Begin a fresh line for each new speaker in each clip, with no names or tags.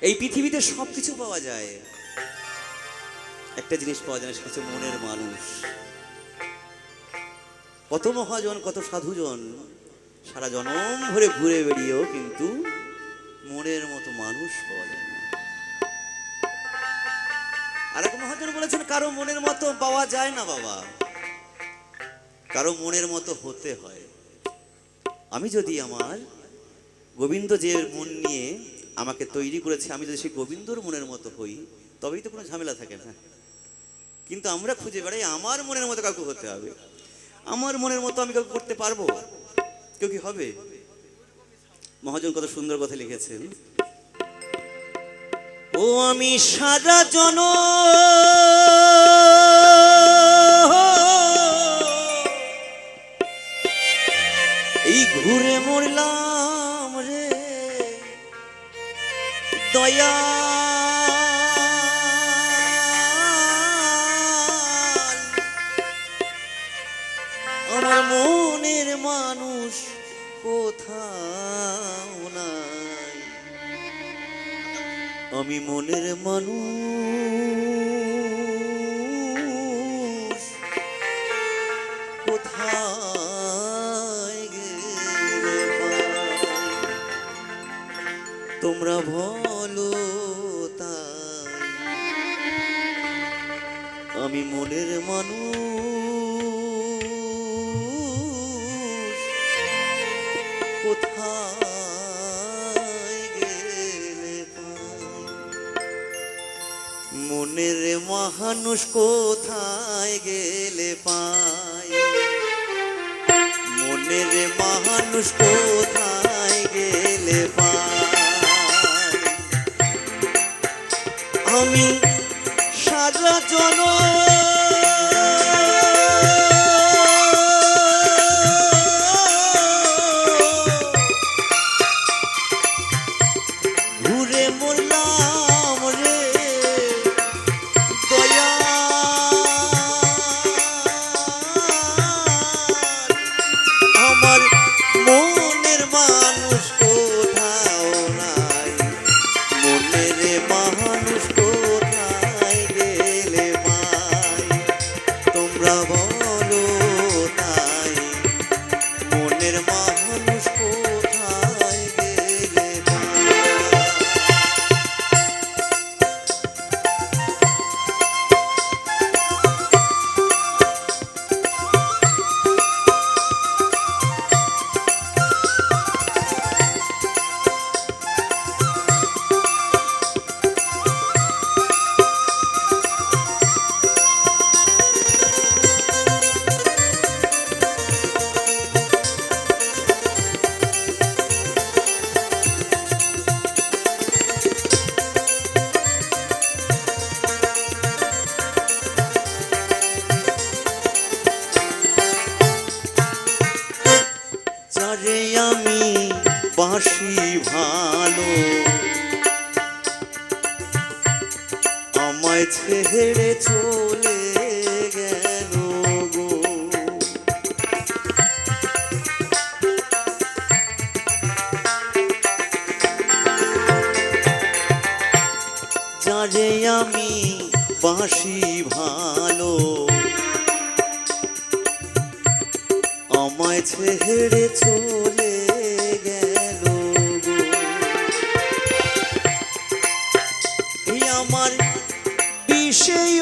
এই পৃথিবীতে সব কিছু পাওয়া যায়। একটা জিনিস পাওয়া যায় সেটা হচ্ছে মনের মানুষ। কত মহাজন, কত সাধুজন, সারা জনম ভরে ঘুরে বেরিয়েও কিন্তু মনের মতো মানুষ পাওয়া যায় না। আর এক মহাজন বলেছেন, কারও মনের মতো পাওয়া যায় না বাবা। কারও মনের মতো হতে হয়। আমি যদি আমার গোবিন্দ যে মন নিয়ে আমাকে তৈরি করেছে, আমি যদি সেই গোবিন্দর মনের মতো হই, তবেই তো কোনো ঝামেলা থাকে না। কিন্তু আমরা খুঁজে বেড়াই, আমার মনের মতো কাউকে হতে হবে। আমার মনের মতো আমি কাউকে করতে পারব? কেউ কি হবে? মহাজন কত সুন্দর কথা লিখেছেন। ও আমি সারা জন। এই ঘুরে দয়া আমার মনের মানুষ কোথাও নাই। আমি মনের মানুষ তোমরা বলো তাই আমি মনের মানুষ, কোথায় গেলে পাই? মনের মানুষ কোথায় গেলে পাই মনের মানুষ কোথায় আমি সারা জন ঘুরে মরলাম যারে আমি বাসি ভালো। আমায় ছেড়ে চলে গেল গো। যারে আমি বাসি ভালো। আমায় ছেড়ে চলে গেল। আমার বিষয়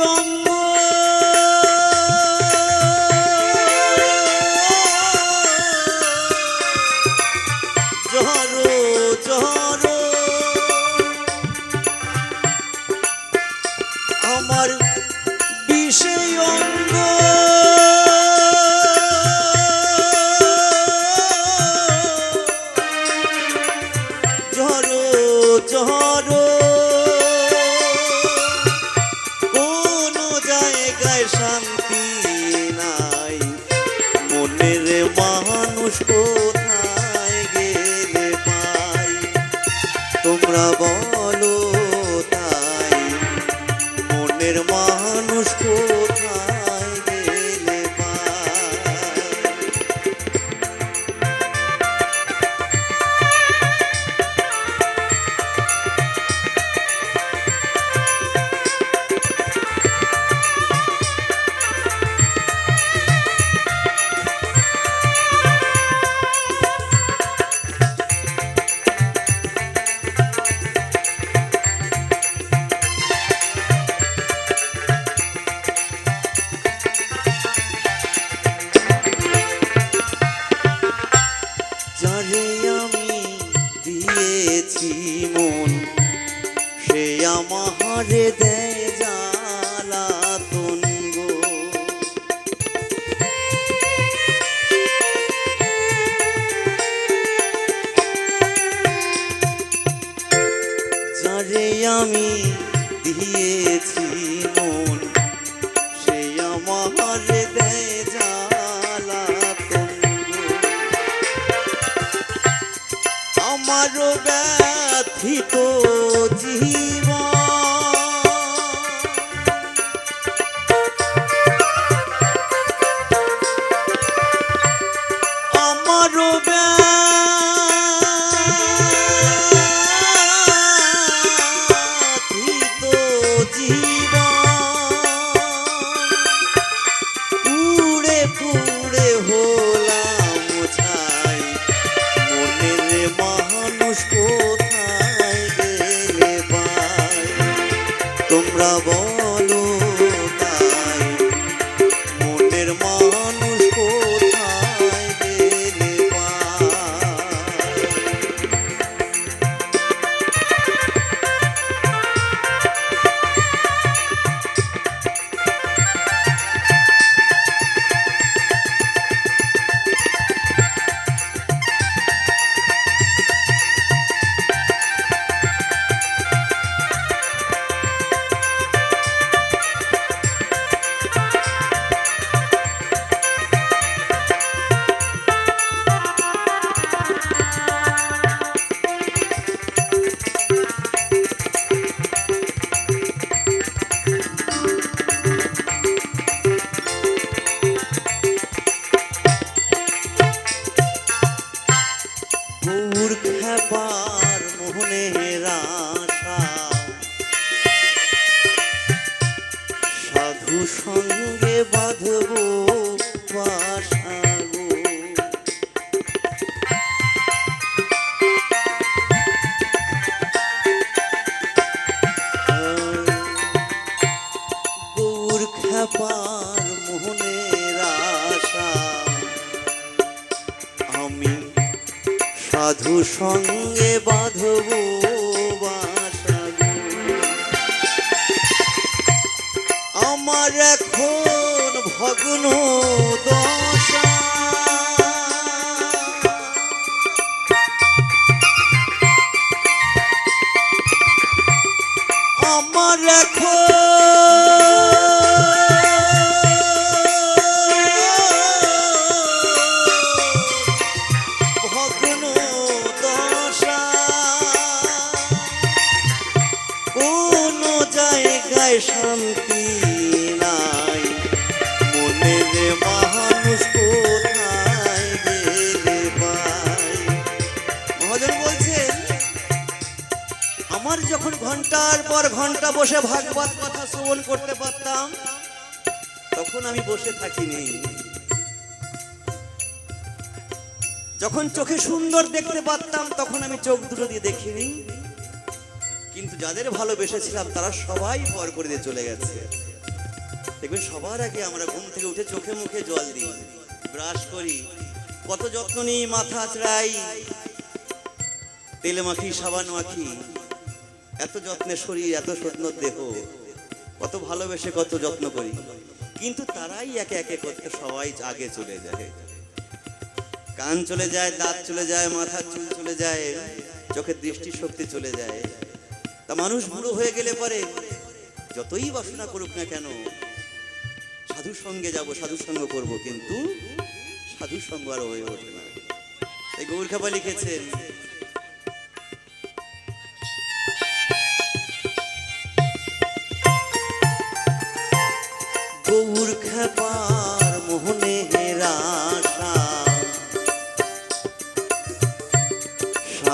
তোমরা বলো তাই। মনের মানুষ আমি দিয়েছি মন সে আমার দেয় জ্বালাতন গো। আমারও ব্যথিত কোথায় তোমরা বলো সঙ্গে মোহনের আশা। আমি সাধু সঙ্গে বাঁধব এখন আমার যখন ঘণ্টার পর ঘণ্টা বসে ভাগবত কথা শ্রবণ করতে পারতাম, তখন আমি বসে থাকিনি। যখন চোখে সুন্দর দেখতে পারতাম, তখন আমি চোখ দুটো দিয়ে দেখিনি। কিন্তু যাদের ভালোবেসেছিলাম, তারা সবাই পর করে দিয়ে চলে গেছে। দেখবেন, সবার আগে আমরা ঘুম থেকে উঠে চোখে মুখে জল দিই, ব্রাশ করি, কত যত্ন নিই, মাথা আঁচড়াই, তেলে মাখি, সাবান মাখি এত যত্নে শরীর, এত যত্ন দেহ। কত ভালোবেসে কত যত্ন করি। কিন্তু তারাই একে একে করতে সবাই আগে চলে যায়। কান চলে যায়, দাঁত চলে যায় মাথার চুল চলে যায়, চোখের দৃষ্টি শক্তি চলে যায়। তা মানুষ বুড়ো হয়ে গেলে পরে যতই বাসনা করুক না কেন সাধু সঙ্গে যাব সাধু সঙ্গ করব, কিন্তু সাধু সঙ্গ আর হয়ে ওঠে না। এই গৌর খাপা লিখেছেন